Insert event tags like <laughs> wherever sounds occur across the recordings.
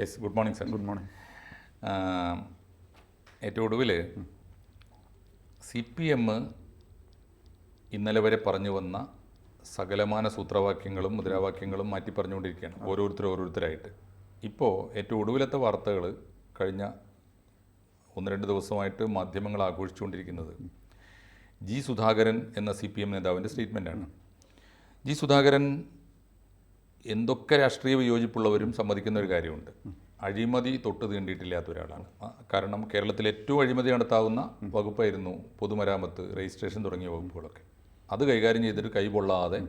Yes good morning sir good morning ഏറ്റവും ഒടുവിൽ C P M ഇന്നലെ വരെ പറഞ്ഞു വന്ന സകലമാന സൂത്രവാക്യങ്ങളും മുദ്രാവാക്യങ്ങളും മാറ്റി പറഞ്ഞുകൊണ്ടിരിക്കുകയാണ് ഓരോരുത്തർ ഓരോരുത്തരായിട്ട്. ഇപ്പോൾ ഏറ്റവും ഒടുവിലത്തെ വാർത്തകൾ കഴിഞ്ഞ ഒന്ന് രണ്ട് ദിവസമായിട്ട് മാധ്യമങ്ങൾ ആഘോഷിച്ചുകൊണ്ടിരിക്കുന്നത് ജി സുധാകരൻ എന്ന സി പി എം നേതാവിന്റെ സ്റ്റേറ്റ്മെന്റാണ് ജി സുധാകരൻ എന്തൊക്കെ രാഷ്ട്രീയ വിയോജിപ്പുള്ളവരും സമ്മതിക്കുന്ന ഒരു കാര്യമുണ്ട്. അഴിമതി തൊട്ട് തീണ്ടിയിട്ടില്ലാത്ത ഒരാളാണ്. കാരണം കേരളത്തിൽ ഏറ്റവും അഴിമതി നടത്താവുന്ന വകുപ്പായിരുന്നു പൊതുമരാമത്ത് രജിസ്ട്രേഷൻ തുടങ്ങിയ വകുപ്പുകളൊക്കെ. അത് കൈകാര്യം ചെയ്തിട്ട് കൈപൊള്ളാതെ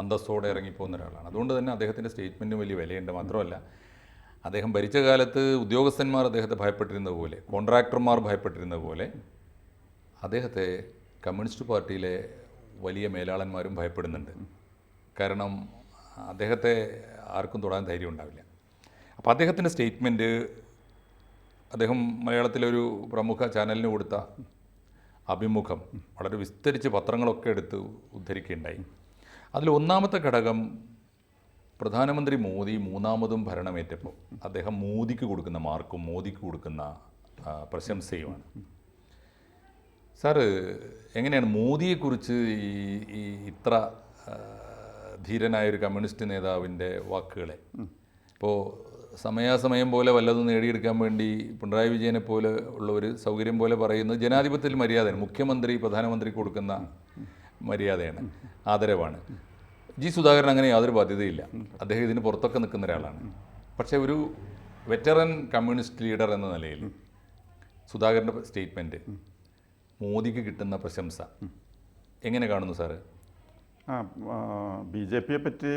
അന്തസ്സോടെ ഇറങ്ങിപ്പോകുന്ന ഒരാളാണ്. അതുകൊണ്ട് തന്നെ അദ്ദേഹത്തിന്റെ സ്റ്റേറ്റ്മെന്റിന് വലിയ വിലയുണ്ട്. മാത്രമല്ല അദ്ദേഹം ഭരിച്ച കാലത്ത് ഉദ്യോഗസ്ഥന്മാർ അദ്ദേഹത്തെ ഭയപ്പെട്ടിരുന്നത് പോലെ കോൺട്രാക്ടർമാർ ഭയപ്പെട്ടിരുന്നത് പോലെ അദ്ദേഹത്തെ കമ്മ്യൂണിസ്റ്റ് പാർട്ടിയിലെ വലിയ മേലാളന്മാരും ഭയപ്പെടുന്നുണ്ട്. കാരണം അദ്ദേഹത്തെ ആർക്കും തൊടാൻ ധൈര്യം ഉണ്ടാവില്ല. അപ്പോൾ അദ്ദേഹത്തിന്റെ സ്റ്റേറ്റ്മെന്റ് അദ്ദേഹം മലയാളത്തിലൊരു പ്രമുഖ ചാനലിന് കൊടുത്ത അഭിമുഖം വളരെ വിസ്തരിച്ച് പത്രങ്ങളൊക്കെ എടുത്ത് ഉദ്ധരിക്കുകയുണ്ടായി. അതിൽ ഒന്നാമത്തെ ഘടകം പ്രധാനമന്ത്രി മോദി മൂന്നാമതും ഭരണമേറ്റപ്പോൾ അദ്ദേഹം മോദിക്ക് കൊടുക്കുന്ന മാർക്കും മോദിക്ക് കൊടുക്കുന്ന പ്രശംസയുമാണ്. സാറ് എങ്ങനെയാണ് മോദിയെക്കുറിച്ച് ഈ ഇത്ര ധീരനായ ഒരു കമ്മ്യൂണിസ്റ്റ് നേതാവിന്റെ വാക്കുകളെ. ഇപ്പോൾ സമയാസമയം പോലെ വല്ലതും നേടിയെടുക്കാൻ വേണ്ടി പിണറായി വിജയനെ പോലെ ഉള്ള ഒരു സൗകര്യം പോലെ പറയുന്നത് ജനാധിപത്യത്തിൽ മര്യാദയാണ്. മുഖ്യമന്ത്രി പ്രധാനമന്ത്രി കൊടുക്കുന്ന മര്യാദയാണ്. ആദരവാണ്. ജി സുധാകരൻ അങ്ങനെ യാതൊരു ബാധ്യതയില്ല. അദ്ദേഹം ഇതിന് പുറത്തൊക്കെ നിൽക്കുന്ന ഒരാളാണ്. പക്ഷേ ഒരു വെറ്ററൻ കമ്മ്യൂണിസ്റ്റ് ലീഡർ എന്ന നിലയിൽ സുധാകരന്റെ സ്റ്റേറ്റ്മെന്റ് മോദിക്ക് കിട്ടുന്ന പ്രശംസ. എങ്ങനെ കാണുന്നു സാറ്? ആ ബി ജെ പിയെ പറ്റി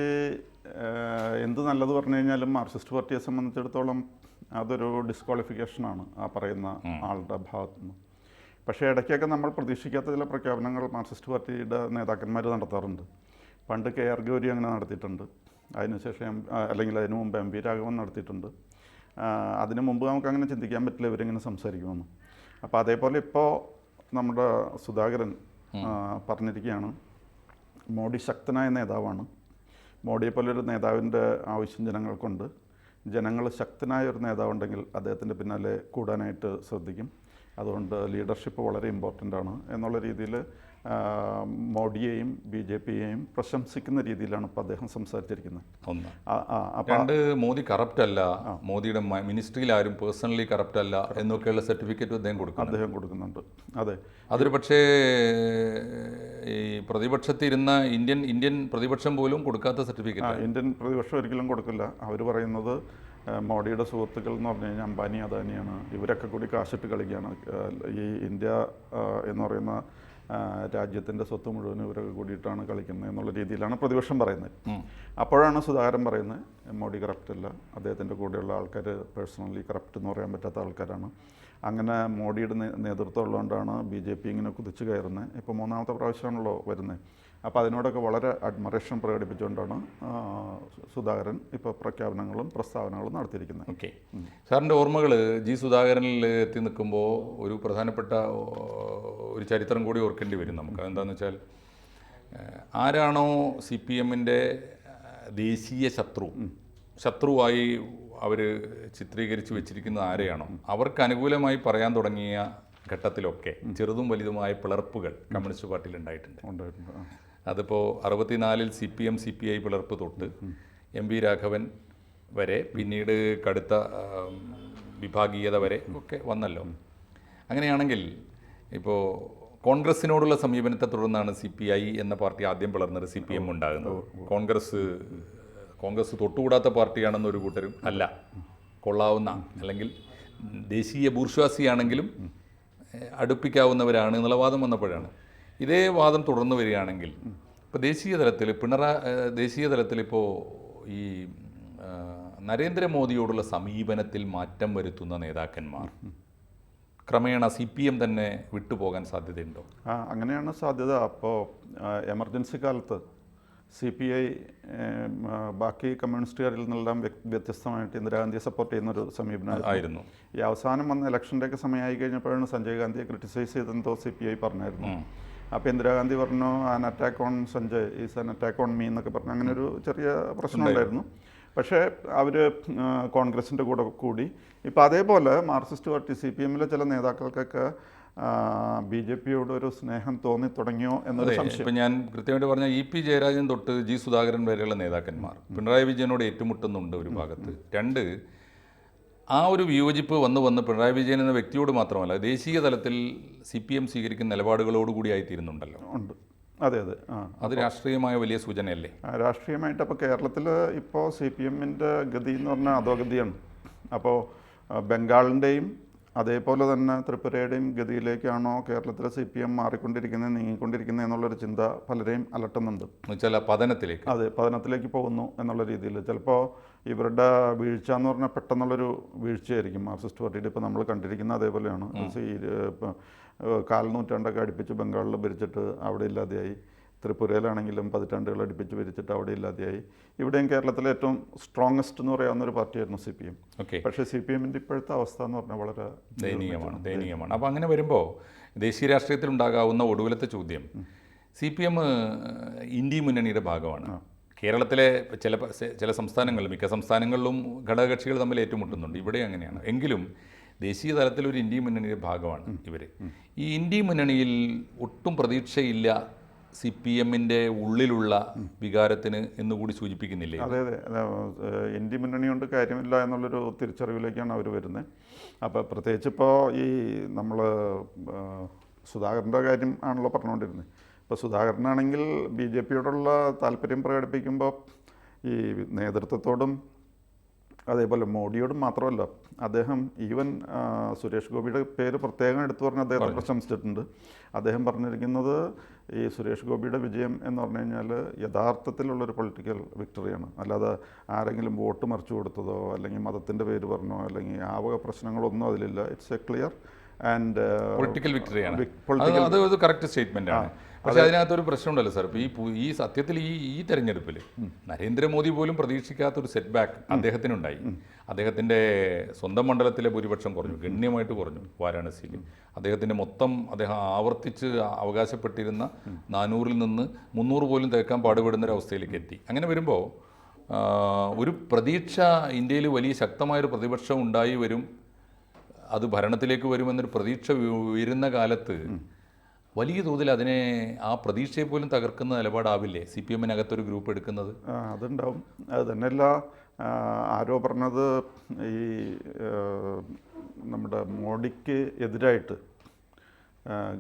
എന്ത് നല്ലത് പറഞ്ഞു കഴിഞ്ഞാലും മാർക്സിസ്റ്റ് പാർട്ടിയെ സംബന്ധിച്ചിടത്തോളം അതൊരു ഡിസ്ക്വാളിഫിക്കേഷനാണ് ആ പറയുന്ന ആളുടെ ഭാഗത്തു നിന്ന് പക്ഷേ ഇടയ്ക്കൊക്കെ നമ്മൾ പ്രതീക്ഷിക്കാത്ത ചില പ്രഖ്യാപനങ്ങൾ മാർക്സിസ്റ്റ് പാർട്ടിയുടെ നേതാക്കന്മാർ നടത്താറുണ്ട്. പണ്ട് കെ ആർ ഗൗരി അങ്ങനെ നടത്തിയിട്ടുണ്ട്. അതിനുശേഷം അല്ലെങ്കിൽ അതിനു മുമ്പ് എം പി രാഘവൻ നടത്തിയിട്ടുണ്ട്. അതിനു മുമ്പ് നമുക്ക് അങ്ങനെ ചിന്തിക്കാൻ പറ്റില്ല ഇവരിങ്ങനെ സംസാരിക്കുമെന്ന്. അപ്പോൾ അതേപോലെ ഇപ്പോൾ നമ്മുടെ സുധാകരൻ പറഞ്ഞിരിക്കുകയാണ് മോഡി ശക്തനായ നേതാവാണ്. മോഡിയെ പോലൊരു നേതാവിന്റെ ആവശ്യം ജനങ്ങൾക്കുണ്ട്. ജനങ്ങൾ ശക്തനായ ഒരു നേതാവുണ്ടെങ്കിൽ അദ്ദേഹത്തിന്റെ പിന്നാലെ കൂടാനായിട്ട് ശ്രദ്ധിക്കും. അതുകൊണ്ട് ലീഡർഷിപ്പ് വളരെ ഇമ്പോർട്ടന്റ് ആണ്. എന്നുള്ള രീതിയിൽ മോഡിയെയും ബി ജെ പിയെയും പ്രശംസിക്കുന്ന രീതിയിലാണ് ഇപ്പോൾ അദ്ദേഹം സംസാരിച്ചിരിക്കുന്നത്. ഒന്ന്. രണ്ട് മോദി കറപ്റ്റ് അല്ല. മോദിയുടെ മിനിസ്ട്രിയിൽ ആരും പേഴ്സണലി കറപ്റ്റ് അല്ല എന്നൊക്കെയുള്ള സർട്ടിഫിക്കറ്റ് അദ്ദേഹം കൊടുക്കുന്നു അദ്ദേഹം കൊടുക്കുന്നുണ്ട്. അതെ. അതൊരു പക്ഷേ ഈ പ്രതിപക്ഷത്തിരുന്ന ഇന്ത്യൻ ഇന്ത്യൻ പ്രതിപക്ഷം പോലും കൊടുക്കാത്ത സർട്ടിഫിക്കറ്റ് ഇന്ത്യൻ പ്രതിപക്ഷം ഒരിക്കലും കൊടുക്കില്ല. അവർ പറയുന്നത് മോഡിയുടെ സുഹൃത്തുക്കൾ എന്ന് പറഞ്ഞു കഴിഞ്ഞാൽ അംബാനി അദാനിയാണ്. ഇവരൊക്കെ കൂടി കാശിട്ട് കളിക്കുകയാണ്. ഈ ഇന്ത്യ എന്ന് പറയുന്ന രാജ്യത്തിന്റെ സ്വത്ത് മുഴുവൻ ഇവരൊക്കെ കൂടിയിട്ടാണ് കളിക്കുന്നത് എന്നുള്ള രീതിയിലാണ് പ്രതിപക്ഷം പറയുന്നത്. അപ്പോഴാണ് സുധാകരൻ പറയുന്നത് മോഡി കറപ്റ്റല്ല അല്ല. അദ്ദേഹത്തിന്റെ കൂടെയുള്ള ആൾക്കാർ പേഴ്സണലി കറപ്റ്റ് എന്ന് പറയാൻ പറ്റാത്ത ആൾക്കാരാണ്. അങ്ങനെ മോഡിയുടെ നേതൃത്വം ഉള്ളതുകൊണ്ടാണ് ബി ജെ പി ഇങ്ങനെ കുതിച്ചു കയറുന്നത്. ഇപ്പോൾ മൂന്നാമത്തെ പ്രാവശ്യമാണല്ലോ വരുന്നത്. അപ്പോൾ അതിനോടൊക്കെ വളരെ അഡ്മറേഷൻ പ്രകടിപ്പിച്ചുകൊണ്ടാണ് സുധാകരൻ ഇപ്പോൾ പ്രഖ്യാപനങ്ങളും പ്രസ്താവനകളും നടത്തിയിരിക്കുന്നത്. ഓക്കെ. സാറിന്റെ ഓർമ്മകൾ ജി സുധാകരനിൽ എത്തി നിൽക്കുമ്പോൾ ഒരു പ്രധാനപ്പെട്ട ഒരു ചരിത്രം കൂടി ഓർക്കേണ്ടി വരും നമുക്ക്. എന്താണെന്ന് വെച്ചാൽ ആരാണോ സി പി എമ്മിന്റെ ദേശീയ ശത്രു ശത്രുവായി അവർ ചിത്രീകരിച്ച് വെച്ചിരിക്കുന്നത് ആരെയാണോ? അവർക്ക് അനുകൂലമായി പറയാൻ തുടങ്ങിയ ഘട്ടത്തിലൊക്കെ ചെറുതും വലുതുമായ പിളർപ്പുകൾ കമ്മ്യൂണിസ്റ്റ് പാർട്ടിയിൽ ഉണ്ടായിട്ടുണ്ട്. അതിപ്പോൾ അറുപത്തിനാലിൽ C P M C P I പിളർപ്പ് തൊട്ട് എം വി രാഘവൻ വരെ പിന്നീട് കടുത്ത വിഭാഗീയത വരെ ഒക്കെ വന്നല്ലോ. അങ്ങനെയാണെങ്കിൽ ഇപ്പോൾ കോൺഗ്രസിനോടുള്ള സമീപനത്തെ തുടർന്നാണ് സി പി ഐ എന്ന പാർട്ടി ആദ്യം പിളർന്നത് സി പി എം ഉണ്ടാകുന്നത്. കോൺഗ്രസ് കോൺഗ്രസ് തൊട്ടുകൂടാത്ത പാർട്ടിയാണെന്ന് ഒരു കൂട്ടരും അല്ല. കൊള്ളാവുന്ന അല്ലെങ്കിൽ ദേശീയ ബൂർഷ്വാസിയാണെങ്കിലും അടുപ്പിക്കാവുന്നവരാണ് എന്നുള്ള വാദം വന്നപ്പോഴാണ്. ഇതേ വാദം തുടർന്നു വരികയാണെങ്കിൽ ഇപ്പോൾ ദേശീയ തലത്തിൽ പിണറ ദേശീയ തലത്തിൽ ഇപ്പോൾ ഈ നരേന്ദ്രമോദിയോടുള്ള സമീപനത്തിൽ മാറ്റം വരുത്തുന്ന നേതാക്കന്മാർ ക്രമേണ സി പി എം തന്നെ വിട്ടുപോകാൻ സാധ്യതയുണ്ടോ? ആ അങ്ങനെയാണ് സാധ്യത. അപ്പോൾ എമർജൻസി കാലത്ത് സി പി ഐ ബാക്കി കമ്മ്യൂണിസ്റ്റുകാരിൽ നിന്നെല്ലാം വ്യ- വ്യത്യസ്തമായിട്ട് ഇന്ദിരാഗാന്ധിയെ സപ്പോർട്ട് ചെയ്യുന്ന ഒരു സമീപനം ആയിരുന്നു. ഈ അവസാനം വന്ന ഇലക്ഷന്റെയൊക്കെ സമയമായി കഴിഞ്ഞപ്പോഴാണ് സഞ്ജയ് ഗാന്ധിയെ ക്രിട്ടിസൈസ് ചെയ്തെന്തോ സി പി ഐ പറഞ്ഞായിരുന്നു. അപ്പോൾ ഇന്ദിരാഗാന്ധി പറഞ്ഞു an attack on Sanjay is an attack on me എന്നൊക്കെ പറഞ്ഞു. അങ്ങനെ ഒരു ചെറിയ പ്രശ്നം ഉണ്ടായിരുന്നു. പക്ഷേ അവർ കോൺഗ്രസിന്റെ കൂടെ കൂടി. ഇപ്പം അതേപോലെ മാർക്സിസ്റ്റ് പാർട്ടി സി പി എമ്മിലെ ചില നേതാക്കൾക്കൊക്കെ ബി ജെ പിയോട് ഒരു സ്നേഹം തോന്നി തുടങ്ങിയോ എന്നൊരു സംശയം. ഇപ്പം ഞാൻ കൃത്യമായിട്ട് പറഞ്ഞാൽ ഇ പി ജയരാജൻ തൊട്ട് ജി സുധാകരൻ വരെയുള്ള നേതാക്കന്മാർ. പിണറായി വിജയനോട് ഏറ്റുമുട്ടുന്നുണ്ട് ഒരു ഭാഗത്ത്. രണ്ട് ആ ഒരു വിയോജിപ്പ് വന്ന് വന്ന് പിണറായി വിജയൻ എന്ന വ്യക്തിയോട് മാത്രമല്ല ദേശീയ തലത്തിൽ സി പി എം സ്വീകരിക്കുന്ന നിലപാടുകളോടുകൂടി ആയിത്തീരുന്നുണ്ടല്ലോ. ഉണ്ട്. അതെ അതെ. ആ അത് രാഷ്ട്രീയമായ വലിയ സൂചനയല്ലേ? രാഷ്ട്രീയമായിട്ട് അപ്പോൾ കേരളത്തിൽ ഇപ്പോൾ സി പി എമ്മിന്റെ ഗതി എന്ന് പറഞ്ഞാൽ അധോഗതിയാണ്. അപ്പോൾ ബംഗാളിന്റെയും അതേപോലെ തന്നെ ത്രിപുരയുടെയും ഗതിയിലേക്കാണോ കേരളത്തിലെ സി പി എം മാറിക്കൊണ്ടിരിക്കുന്നത് നീങ്ങിക്കൊണ്ടിരിക്കുന്നത് എന്നുള്ളൊരു ചിന്ത പലരെയും അലട്ടുന്നുണ്ട്. ചില പതനത്തിലേക്ക്. അതെ പതനത്തിലേക്ക് പോകുന്നു എന്നുള്ള രീതിയിൽ. ചിലപ്പോൾ ഇവരുടെ വീഴ്ച എന്ന് പറഞ്ഞാൽ പെട്ടെന്നുള്ളൊരു വീഴ്ചയായിരിക്കും. മാർക്സിസ്റ്റ് പാർട്ടിയുടെ ഇപ്പോൾ നമ്മൾ കണ്ടിരിക്കുന്ന അതേപോലെയാണ്. ഏഹ്, അടുപ്പിച്ച് ബംഗാളിൽ ഭരിച്ചിട്ട് അവിടെ ഇല്ലാതെയായി. ത്രിപുരയിലാണെങ്കിലും പതിറ്റാണ്ടുകൾ അടുപ്പിച്ച് ഭരിച്ചിട്ട് അവിടെ ഇല്ലാതെയായി. ഇവിടെയും കേരളത്തിലെ ഏറ്റവും സ്ട്രോങ്സ്റ്റ് എന്ന് പറയാവുന്ന ഒരു പാർട്ടിയായിരുന്നു സി പി എം. ഓക്കെ. പക്ഷേ സി പി എമ്മിന്റെ ഇപ്പോഴത്തെ അവസ്ഥ എന്ന് പറഞ്ഞാൽ വളരെ ദയനീയമാണ് ദയനീയമാണ്. അപ്പോൾ അങ്ങനെ വരുമ്പോൾ ദേശീയ രാഷ്ട്രീയത്തിൽ ഉണ്ടാകാവുന്ന ഒടുവിലത്തെ ചോദ്യം. സി പി എം ഇന്ത്യ മുന്നണിയുടെ ഭാഗമാണ്. കേരളത്തിലെ ചില ചില സംസ്ഥാനങ്ങളിൽ മിക്ക സംസ്ഥാനങ്ങളിലും ഘടകകക്ഷികൾ തമ്മിൽ ഏറ്റുമുട്ടുന്നുണ്ട്. ഇവിടെ അങ്ങനെയാണ്. എങ്കിലും ദേശീയ തലത്തിൽ ഒരു ഇന്ത്യ മുന്നണിയുടെ ഭാഗമാണ് ഇവർ ഈ ഇന്ത്യ മുന്നണിയിൽ ഒട്ടും പ്രതീക്ഷയില്ല സി പി എമ്മിന്റെ ഉള്ളിലുള്ള വികാരത്തിന് എന്നുകൂടി സൂചിപ്പിക്കുന്നില്ലേ? അതെ അതെ. എൻ ഡി മുന്നണി കൊണ്ട് കാര്യമില്ല എന്നുള്ളൊരു തിരിച്ചറിവിലേക്കാണ് അവർ വരുന്നത്. അപ്പോൾ പ്രത്യേകിച്ച് ഇപ്പോൾ ഈ നമ്മൾ സുധാകരന്റെ കാര്യം ആണല്ലോ പറഞ്ഞുകൊണ്ടിരുന്നത് ഇപ്പോൾ സുധാകരനാണെങ്കിൽ ബി ജെ പിയോടുള്ള താല്പര്യം പ്രകടിപ്പിക്കുമ്പോൾ ഈ നേതൃത്വത്തോടും അതേപോലെ മോഡിയോട് മാത്രമല്ല അദ്ദേഹം ഈവൻ സുരേഷ് ഗോപിയുടെ പേര് പ്രത്യേകം എടുത്തു പറഞ്ഞ് അദ്ദേഹത്തെ പ്രശംസിച്ചിട്ടുണ്ട്. അദ്ദേഹം പറഞ്ഞിരിക്കുന്നത് ഈ സുരേഷ് ഗോപിയുടെ വിജയം എന്ന് പറഞ്ഞു കഴിഞ്ഞാൽ യഥാർത്ഥത്തിലുള്ളൊരു പൊളിറ്റിക്കൽ വിക്ടറിയാണ് അല്ലാതെ ആരെങ്കിലും വോട്ട് മറിച്ചു കൊടുത്തതോ അല്ലെങ്കിൽ മതത്തിന്റെ പേര് പറഞ്ഞോ അല്ലെങ്കിൽ ആവക വക പ്രശ്നങ്ങളൊന്നും അതിലില്ല. It's a clear and political വിക്ടറിയാണ് വിക്- അത് കറക്റ്റ് സ്റ്റേറ്റ്മെന്റ് ആണ്. പക്ഷെ അതിനകത്തൊരു പ്രശ്നമുണ്ടല്ലോ സാർ. ഈ ഈ സത്യത്തിൽ ഈ ഈ തെരഞ്ഞെടുപ്പിൽ നരേന്ദ്രമോദി പോലും പ്രതീക്ഷിക്കാത്തൊരു സെറ്റ് ബാക്ക് അദ്ദേഹത്തിനുണ്ടായി. അദ്ദേഹത്തിന്റെ സ്വന്തം മണ്ഡലത്തിലെ ഭൂരിപക്ഷം കുറഞ്ഞു. ഗണ്യമായിട്ട് കുറഞ്ഞു വാരാണസിയിൽ അദ്ദേഹത്തിന്റെ മൊത്തം അദ്ദേഹം ആവർത്തിച്ച് അവകാശപ്പെട്ടിരുന്ന നാനൂറിൽ നിന്ന് മുന്നൂറ് പോലും തേക്കാൻ പാടുപെടുന്ന ഒരു അവസ്ഥയിലേക്ക് എത്തി. അങ്ങനെ വരുമ്പോൾ ഒരു പ്രതീക്ഷ ഇന്ത്യയിൽ വലിയ ശക്തമായൊരു പ്രതിപക്ഷം ഉണ്ടായി വരും. അത് ഭരണത്തിലേക്ക് വരുമെന്നൊരു പ്രതീക്ഷ ഉയ- ഉയരുന്ന കാലത്ത് വലിയ തോതിൽ അതിനെ ആ പ്രതീക്ഷയെ പോലും തകർക്കുന്ന നിലപാടാവില്ലേ? സി പി എമ്മിനകത്തൊരു ഗ്രൂപ്പ് എടുക്കുന്നത്. അതുണ്ടാവും. അത് തന്നെയല്ല ആരോ പറഞ്ഞത് ഈ നമ്മുടെ മോഡിക്ക് എതിരായിട്ട്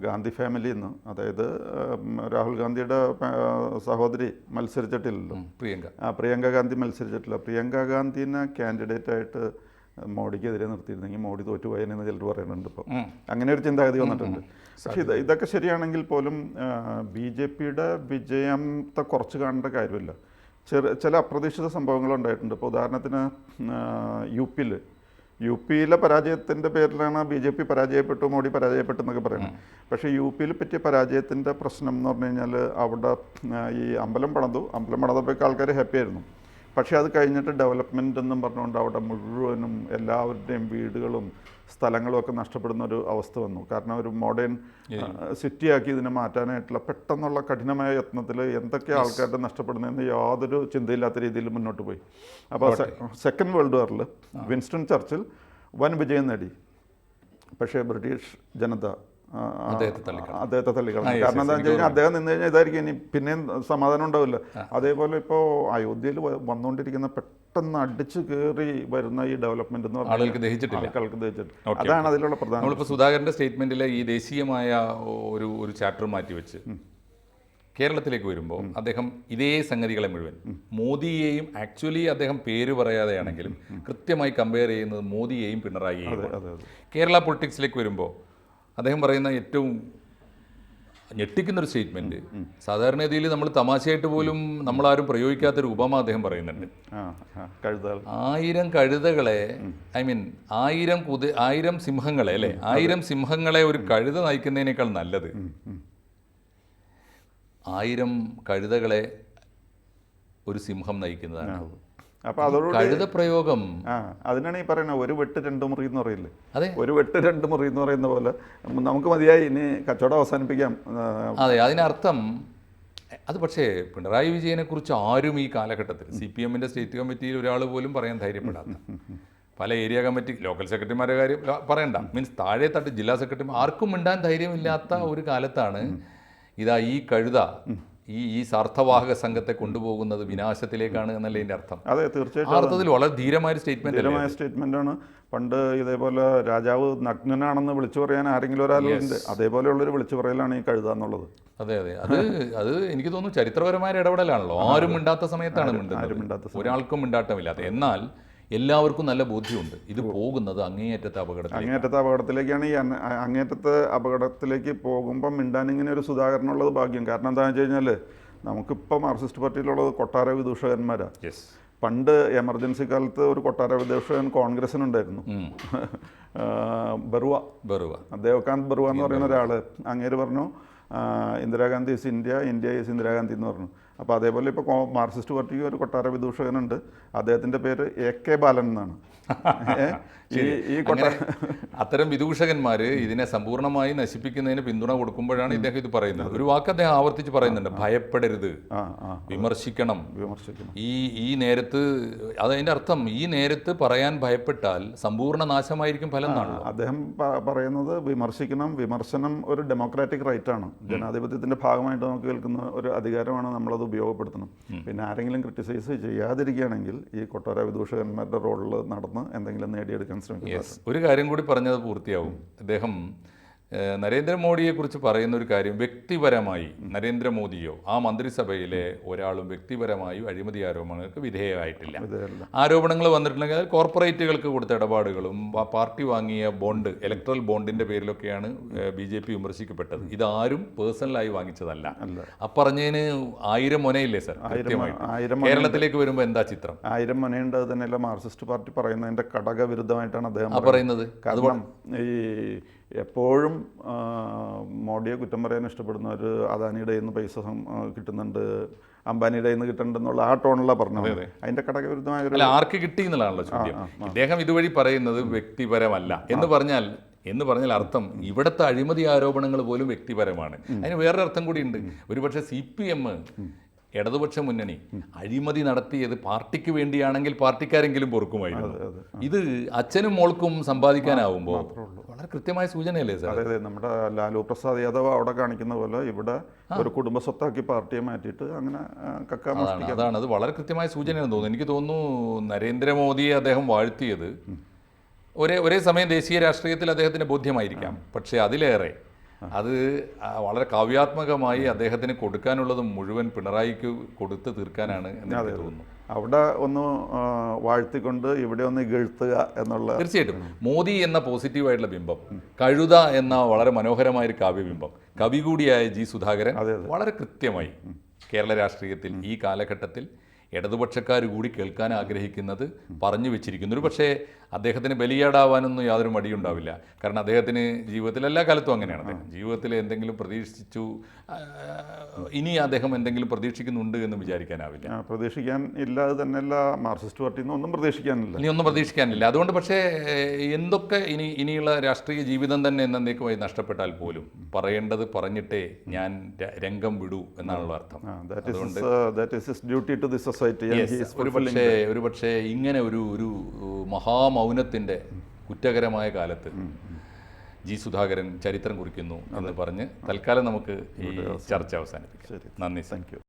ഗാന്ധി ഫാമിലിയിൽ നിന്ന് അതായത് രാഹുൽ ഗാന്ധിയുടെ സഹോദരി മത്സരിച്ചിട്ടില്ലല്ലോ. പ്രിയങ്ക. ആ പ്രിയങ്ക ഗാന്ധി മത്സരിച്ചിട്ടില്ല. പ്രിയങ്ക ഗാന്ധിനെ കാൻഡിഡേറ്റായിട്ട് മോഡിക്കെതിരെ നിർത്തിയിരുന്നെങ്കിൽ മോഡി തോറ്റുപോയെന്ന് ചിലർ പറയുന്നുണ്ട് ഇപ്പോൾ. അങ്ങനെ ഒരു ചിന്താഗതി വന്നിട്ടുണ്ട്. പക്ഷേ ഇത് ഇതൊക്കെ ശരിയാണെങ്കിൽ പോലും ബി ജെ പിയുടെ വിജയത്തെ കുറച്ച് കാണേണ്ട കാര്യമില്ല. ചെറു ചില അപ്രതീക്ഷിത സംഭവങ്ങൾ ഉണ്ടായിട്ടുണ്ട്. ഇപ്പോൾ ഉദാഹരണത്തിന് യു പിയിൽ യു പിയിലെ പരാജയത്തിന്റെ പേരിലാണ് ബി ജെ പി പരാജയപ്പെട്ടു മോഡി പരാജയപ്പെട്ടു എന്നൊക്കെ പറയുന്നത്. പക്ഷേ യു പിയിൽ പറ്റിയ പരാജയത്തിന്റെ പ്രശ്നം എന്ന് പറഞ്ഞു കഴിഞ്ഞാൽ അവിടെ ഈ അമ്പലം പണതു. അമ്പലം പണതപ്പോഴേക്ക് ആൾക്കാർ ഹാപ്പി ആയിരുന്നു പക്ഷേ അത് കഴിഞ്ഞിട്ട് ഡെവലപ്മെന്റ് എന്നും പറഞ്ഞുകൊണ്ട് അവിടെ മുഴുവനും എല്ലാവരുടെയും വീടുകളും സ്ഥലങ്ങളും ഒക്കെ നഷ്ടപ്പെടുന്ന ഒരു അവസ്ഥ വന്നു. കാരണം ഒരു മോഡേൺ സിറ്റിയാക്കി ഇതിനെ മാറ്റാനായിട്ടുള്ള പെട്ടെന്നുള്ള കഠിനമായ യത്നത്തിൽ എന്തൊക്കെ ആൾക്കാരുടെ നഷ്ടപ്പെടുന്നതെന്ന് യാതൊരു ചിന്തയില്ലാത്ത രീതിയിൽ മുന്നോട്ട് പോയി. അപ്പോൾ സെക്കൻഡ് വേൾഡ് വാറിൽ വിൻസ്റ്റൺ ചർച്ചിൽ വൻ വിജയം നേടി. പക്ഷേ ബ്രിട്ടീഷ് ജനത അദ്ദേഹത്തെ തള്ളിക്കളഞ്ഞു. കാരണം എന്താ വെച്ച് കഴിഞ്ഞാൽ അദ്ദേഹം നിന്ന് കഴിഞ്ഞാൽ ഇതായിരിക്കും ഇനി പിന്നെയും സമാധാനം ഉണ്ടാവില്ല. അതേപോലെ ഇപ്പോൾ അയോധ്യയിൽ വന്നുകൊണ്ടിരിക്കുന്ന പെട്ടെന്ന് അടിച്ചു കയറി വരുന്ന ഈ ഡെവലപ്മെന്റ് എന്ന് പറഞ്ഞാൽ ആളുകൾക്ക് ദഹിച്ചിട്ടില്ല. ആൾക്കാർക്ക് ദഹിച്ചിട്ടില്ല. അതാണ് അതിലുള്ള പ്രധാന നമ്മളിപ്പോൾ സുധാകരന്റെ സ്റ്റേറ്റ്മെന്റിലെ ഈ ദേശീയമായ ഒരു ഒരു ചാപ്റ്റർ മാറ്റി വെച്ച് കേരളത്തിലേക്ക് വരുമ്പോൾ അദ്ദേഹം ഇതേ സംഗതികളെ മുഴുവൻ മോദിയെയും ആക്ച്വലി അദ്ദേഹം പേര് പറയാതെയാണെങ്കിലും കൃത്യമായി കമ്പയർ ചെയ്യുന്നത് മോദിയെയും പിണറായിയെയും കേരള പൊളിറ്റിക്സിലേക്ക് വരുമ്പോൾ അദ്ദേഹം പറയുന്ന ഏറ്റവും ഞെട്ടിക്കുന്നൊരു സ്റ്റേറ്റ്മെന്റ് സാധാരണഗതിയിൽ നമ്മൾ തമാശയായിട്ട് പോലും നമ്മളാരും പ്രയോഗിക്കാത്തൊരു ഉപമ അദ്ദേഹം പറയുന്നുണ്ട്. ആയിരം കഴുതകളെ ഐ മീൻ ആയിരം കുതി ആയിരം സിംഹങ്ങളെ അല്ലേ? ആയിരം സിംഹങ്ങളെ ഒരു കഴുത നയിക്കുന്നതിനേക്കാൾ നല്ലത്. ആയിരം കഴുതകളെ ഒരു സിംഹം നയിക്കുന്നതാണ്. അതോടുകൂടി കഴുത പ്രയോഗം. ആ അതിനാണ് ഈ പറയുന്നത് ഒരു വെട്ട് രണ്ട് മുറി എന്ന് പറയില്ലേ? അതെ. ഒരു വെട്ട് രണ്ട് മുറി എന്ന് പറയുന്ന പോലെ നമുക്ക് മതിയായി ഇനി കച്ചവടം അവസാനിപ്പിക്കാം. അതെ അതിനർത്ഥം അത് പക്ഷേ പിണറായി വിജയനെ കുറിച്ച് ആരും ഈ കാലഘട്ടത്തിൽ സി പി എമ്മിന്റെ സ്റ്റേറ്റ് കമ്മിറ്റിയിൽ ഒരാൾ പോലും പറയാൻ ധൈര്യപ്പെടാത്ത. പല ഏരിയ കമ്മിറ്റി ലോക്കൽ സെക്രട്ടറിമാരുടെ കാര്യം പറയണ്ട. മീൻസ് താഴെ തട്ട് ജില്ലാ സെക്രട്ടറി ആർക്കും മിണ്ടാൻ ധൈര്യമില്ലാത്ത ഒരു കാലത്താണ് ഇതാ ഈ കഴുത ഈ ഈ സാർത്ഥവാഹക സംഘത്തെ കൊണ്ടുപോകുന്നത് വിനാശത്തിലേക്കാണ് എന്നല്ലേ ഇതിന്റെ അർത്ഥം? അതെ തീർച്ചയായിട്ടും അർത്ഥത്തിൽ വളരെ ധീരമായ സ്റ്റേറ്റ്മെന്റ് ധീരമായ സ്റ്റേറ്റ്മെന്റ് ആണ്. പണ്ട് ഇതേപോലെ രാജാവ് നഗ്നനാണെന്ന് വിളിച്ചു പറയാൻ ആരെങ്കിലും ഒരാളുണ്ട് അതേപോലെയുള്ളൊരു വിളിച്ചു പറയലാണ് ഈ കഴുത എന്നുള്ളത്. അതെ അതെ. അത് അത് എനിക്ക് തോന്നുന്നു ചരിത്രപരമായ ഇടപെടലാണല്ലോ. ആരും മിണ്ടാത്ത സമയത്താണ് മിണ്ടുന്നത്. ഒരാൾക്കും മിണ്ടാട്ടമില്ലാത്ത എന്നാൽ എല്ലാവർക്കും നല്ല ബോധ്യമുണ്ട്. ഇത് പോകുന്നത് അങ്ങേയറ്റത്തെ അപകടത്തിൽ അങ്ങേറ്റത്തെ അപകടത്തിലേക്കാണ് ഈ അങ്ങേറ്റത്തെ അപകടത്തിലേക്ക് പോകുമ്പം മിണ്ടാൻ ഇങ്ങനെ ഒരു സുധാകരനുള്ളത് ഭാഗ്യം. കാരണം എന്താണെന്ന് വെച്ച് കഴിഞ്ഞാൽ നമുക്കിപ്പോൾ മാർക്സിസ്റ്റ് പാർട്ടിയിലുള്ളത് കൊട്ടാര വിദൂഷകന്മാരാണ് യെസ് പണ്ട് എമർജൻസി കാലത്ത് ഒരു കൊട്ടാര വിദൂഷകൻ കോൺഗ്രസിനുണ്ടായിരുന്നു. ബറുവ. ബറുവ. ദേവകാന്ത് ബറുവ എന്ന് പറയുന്ന ഒരാൾ അങ്ങേര് പറഞ്ഞു Indira Gandhi is India India is Indira Gandhi എന്ന് പറഞ്ഞു. അപ്പോൾ അതേപോലെ ഇപ്പോൾ മാർക്സിസ്റ്റ് പാർട്ടിക്ക് ഒരു കൊട്ടാര വിദൂഷകനുണ്ട്. അദ്ദേഹത്തിന്റെ പേര് എ കെ ബാലൻ എന്നാണ്. <laughs> ഈ ഈ കൊട്ടാര അത്തരം വിദൂഷകന്മാർ ഇതിനെ സമ്പൂർണമായി നശിപ്പിക്കുന്നതിന് പിന്തുണ കൊടുക്കുമ്പോഴാണ് ഇദ്ദേഹം ഇത് പറയുന്നത്. ഒരു വാക്ക് അദ്ദേഹം ആവർത്തിച്ച് പറയുന്നുണ്ട്. ഭയപ്പെടരുത്. വിമർശിക്കണം. വിമർശിക്കണം. ഈ ഈ നേരത്ത് അതതിന്റെ അർത്ഥം ഈ നേരത്ത് പറയാൻ ഭയപ്പെട്ടാൽ സമ്പൂർണ നാശമായിരിക്കും ഫലം എന്നാണ് അദ്ദേഹം പറയുന്നത് വിമർശിക്കണം. വിമർശനം ഒരു ഡെമോക്രാറ്റിക് റൈറ്റാണ്. ജനാധിപത്യത്തിന്റെ ജനാധിപത്യത്തിന്റെ ഭാഗമായിട്ട് നമുക്ക് കേൾക്കുന്ന ഒരു അധികാരമാണ് നമ്മളത് ഉപയോഗപ്പെടുത്തണം. പിന്നെ ആരെങ്കിലും ക്രിട്ടിസൈസ് ചെയ്യാതിരിക്കുകയാണെങ്കിൽ ഈ കൊട്ടാര വിദൂഷകന്മാരുടെ റോളിൽ നടന്ന് എന്തെങ്കിലും നേടിയെടുക്കാൻ ശ്രമിക്കുക ഒരു കാര്യം കൂടി പറഞ്ഞത് പൂർത്തിയാവും. അദ്ദേഹം നരേന്ദ്രമോദിയെക്കുറിച്ച് പറയുന്ന ഒരു കാര്യം വ്യക്തിപരമായി നരേന്ദ്രമോദിയോ ആ മന്ത്രിസഭയിലെ ഒരാളും വ്യക്തിപരമായി അഴിമതി ആരോപണങ്ങൾക്ക് വിധേയമായിട്ടില്ല. ആരോപണങ്ങൾ വന്നിട്ടുണ്ടെങ്കിൽ അത് കോർപ്പറേറ്റുകൾക്ക് കൊടുത്ത ഇടപാടുകളും പാർട്ടി വാങ്ങിയ ബോണ്ട് ഇലക്ട്രൽ ബോണ്ടിന്റെ പേരിലൊക്കെയാണ് ബി ജെ പി വിമർശിക്കപ്പെട്ടത്. ഇതാരും പേഴ്സണലായി വാങ്ങിച്ചതല്ല. അപ്പറഞ്ഞതിന് പറഞ്ഞതിന് ആയിരം മൊനയില്ലേ സർ? കൃത്യമായിട്ട്. കേരളത്തിലേക്ക് വരുമ്പോൾ എന്താ ചിത്രം? ആയിരം മനയുണ്ട് തന്നെയല്ല മാർക്സിസ്റ്റ് പാർട്ടി പറയുന്നതിന്റെ ഘടകവിരുദ്ധമായിട്ടാണ് അദ്ദേഹം പറയുന്നത്. കാരണം ഈ എപ്പോഴും മോഡിയെ കുറ്റം പറയാൻ ഇഷ്ടപ്പെടുന്ന ഒരു അദാനിയുടെ നിന്ന് പൈസ കിട്ടുന്നുണ്ട് അംബാനിയുടെ നിന്ന് കിട്ടുന്നുണ്ടെന്നുള്ള ആ ടോണിലാണ് പറഞ്ഞത് അതിന്റെ കടകവിരുദ്ധമായ ഒരു ആർക്ക് കിട്ടി എന്നുള്ളതാണല്ലോ ചോദ്യം. ഇദ്ദേഹം ഇതുവഴി പറയുന്നത് വ്യക്തിപരമല്ല. എന്ന് പറഞ്ഞാൽ എന്ന് പറഞ്ഞാൽ അർത്ഥം ഇവിടുത്തെ അഴിമതി ആരോപണങ്ങൾ പോലും വ്യക്തിപരമാണ്. അതിന് വേറൊരു അർത്ഥം കൂടിയുണ്ട് ഒരുപക്ഷെ സി പി എം ഇടതുപക്ഷ മുന്നണി അഴിമതി നടത്തിയത് പാർട്ടിക്ക് വേണ്ടിയാണെങ്കിൽ പാർട്ടിക്കാരെങ്കിലും പൊറുക്കുമായിരുന്നു. ഇത് അച്ഛനും മോൾക്കും സമ്പാദിക്കാനാവുമ്പോൾ വളരെ കൃത്യമായ സൂചനയല്ലേ സാർ അതെ നമ്മുടെ ലാലു പ്രസാദ് യാദവ് അവിടെ കാണിക്കുന്ന പോലെ ഇവിടെ ഒരു കുടുംബ സ്വത്താക്കി പാർട്ടിയെ മാറ്റിയിട്ട് അങ്ങനെ അതാണ് അത് വളരെ കൃത്യമായ സൂചനയാണ് തോന്നുന്നു. എനിക്ക് തോന്നുന്നു നരേന്ദ്രമോദിയെ അദ്ദേഹം വാഴ്ത്തിയത് ഒരേ ഒരേ സമയം ദേശീയ രാഷ്ട്രീയത്തിൽ അദ്ദേഹത്തിന് ബോധ്യമായിരിക്കാം. പക്ഷേ അതിലേറെ അത് വളരെ കാവ്യാത്മകമായി അദ്ദേഹത്തിന് കൊടുക്കാനുള്ളത് മുഴുവൻ പിണറായിക്ക് കൊടുത്ത് തീർക്കാനാണ് എന്ന് എനിക്ക് തോന്നുന്നു. അവിടെ ഒന്ന് വാഴ്ത്തിക്കൊണ്ട് ഇവിടെ ഒന്ന് ഇകഴ്ത്തുക എന്നുള്ള തീർച്ചയായിട്ടും. മോദി എന്ന പോസിറ്റീവായിട്ടുള്ള ബിംബം കഴുത എന്ന വളരെ മനോഹരമായ ഒരു കാവ്യബിംബം കവി കൂടിയായ ജി സുധാകരൻ വളരെ കൃത്യമായി കേരള രാഷ്ട്രീയത്തിൽ ഈ കാലഘട്ടത്തിൽ ഇടതുപക്ഷക്കാർ കൂടി കേൾക്കാൻ ആഗ്രഹിക്കുന്നത് പറഞ്ഞു വെച്ചിരിക്കുന്നു. ഒരു പക്ഷേ അദ്ദേഹത്തിന് ബലിയാടാവാനൊന്നും യാതൊരു മടിയുണ്ടാവില്ല. കാരണം അദ്ദേഹത്തിന് ജീവിതത്തിൽ എല്ലാ കാലത്തും അങ്ങനെയാണ്. അദ്ദേഹം ജീവിതത്തിൽ എന്തെങ്കിലും പ്രതീക്ഷിച്ചു ഇനി അദ്ദേഹം എന്തെങ്കിലും പ്രതീക്ഷിക്കുന്നുണ്ട് എന്ന് വിചാരിക്കാനാവില്ല. പ്രതീക്ഷിക്കാൻ ഇല്ലാതെ തന്നെയല്ല മാർക്സിസ്റ്റ് പാർട്ടിയിൽ നിന്ന് ഒന്നും പ്രതീക്ഷിക്കാനില്ല. ഇനി ഒന്നും പ്രതീക്ഷിക്കാനില്ല. അതുകൊണ്ട് പക്ഷേ എന്തൊക്കെ ഇനി ഇനിയുള്ള രാഷ്ട്രീയ ജീവിതം തന്നെ എന്നേക്കുമായി നഷ്ടപ്പെട്ടാൽ പോലും പറയേണ്ടത് പറഞ്ഞിട്ടേ ഞാൻ രംഗം വിടൂ എന്നാണുള്ള അർത്ഥം. ഡ്യൂട്ടി ടു ദി സൊസൈറ്റി ഒരു പക്ഷേ ഒരു പക്ഷേ ഇങ്ങനെ ഒരു ഒരു മഹാമൗനത്തിന്റെ കുറ്റകരമായ കാലത്ത് ജി സുധാകരൻ ചരിത്രം കുറിക്കുന്നു എന്ന് പറഞ്ഞ് തൽക്കാലം നമുക്ക് ഈ ചർച്ച അവസാനിപ്പിക്കാം. നന്ദി താങ്ക് യു